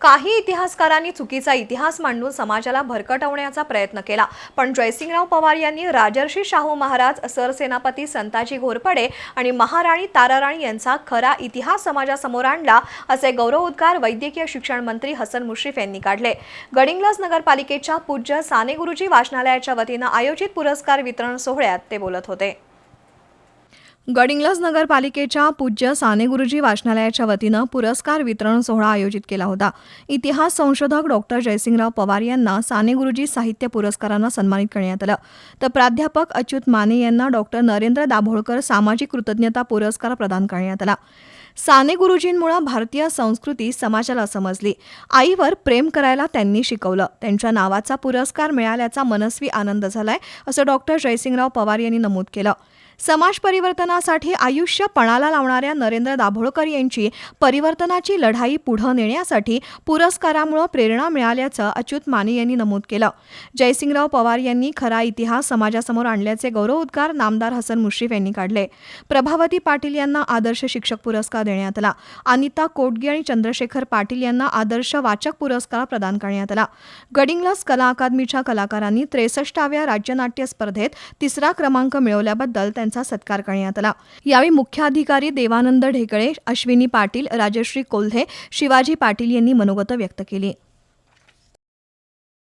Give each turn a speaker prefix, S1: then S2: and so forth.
S1: काही इतिहासकारांनी चुकीचा इतिहास मांडून समाजाला भरकटवण्याचा प्रयत्न केला. पण जयसिंगराव पवार यांनी राजर्षी शाहू महाराज सरसेनापती संताजी घोरपडे आणि महाराणी ताराराणी यांचा खरा इतिहास समाजासमोर आणला असे गौरवोद्गार वैद्यकीय शिक्षण मंत्री हसन मुश्रीफ यांनी काढले. गडिंग्लज नगरपालिकेच्या पूज्य साने गुरुजी वाचनालयाच्या वतीनं आयोजित पुरस्कार वितरण सोहळ्यात ते बोलत होते. गडिंग्लज नगरपालिकेच्या पूज्य साने गुरुजी वाचनालयाच्या वतीनं पुरस्कार वितरण सोहळा आयोजित केला होता. इतिहास संशोधक डॉक्टर जयसिंगराव पवार यांना साने गुरुजी साहित्य पुरस्कारानं सन्मानित करण्यात आलं. तर प्राध्यापक अच्युत माने यांना डॉक्टर नरेंद्र दाभोळकर सामाजिक कृतज्ञता पुरस्कार प्रदान करण्यात आला. साने गुरुजींमुळे भारतीय संस्कृती समाजाला समजली. आईवर प्रेम करायला त्यांनी शिकवलं. त्यांच्या नावाचा पुरस्कार मिळाल्याचा मनस्वी आनंद झालाय असं डॉक्टर जयसिंगराव पवार यांनी नमूद केलं. समाज परिवर्तना परिवर्तनासाठी आयुष्य पणाला लावणाऱ्या नरेंद्र दाभोळकर यांची परिवर्तनाची लढाई पुढं नेण्यासाठी पुरस्कारामुळं प्रेरणा मिळाल्याचं अच्युत माने यांनी नमूद केलं. जयसिंगराव पवार यांनी खरा इतिहास समाजासमोर आणल्याचे गौरवोद्गार नामदार हसन मुश्रीफ यांनी काढले. प्रभावती पाटील यांना आदर्श शिक्षक पुरस्कार देण्यात आला. अनिता कोटगी आणि चंद्रशेखर पाटील यांना आदर्श वाचक पुरस्कार प्रदान करण्यात आला. गडिंग्लस कला अकादमीच्या कलाकारांनी त्रेसष्टाव्या राज्यनाट्य स्पर्धेत तिसरा क्रमांक मिळवल्याबद्दल त्यांचा सत्कार करण्यात आला. यावेळी मुख्याधिकारी देवानंद ढेकळे अश्विनी पाटील राजश्री कोल्हे शिवाजी पाटील यांनी मनोगत व्यक्त केली.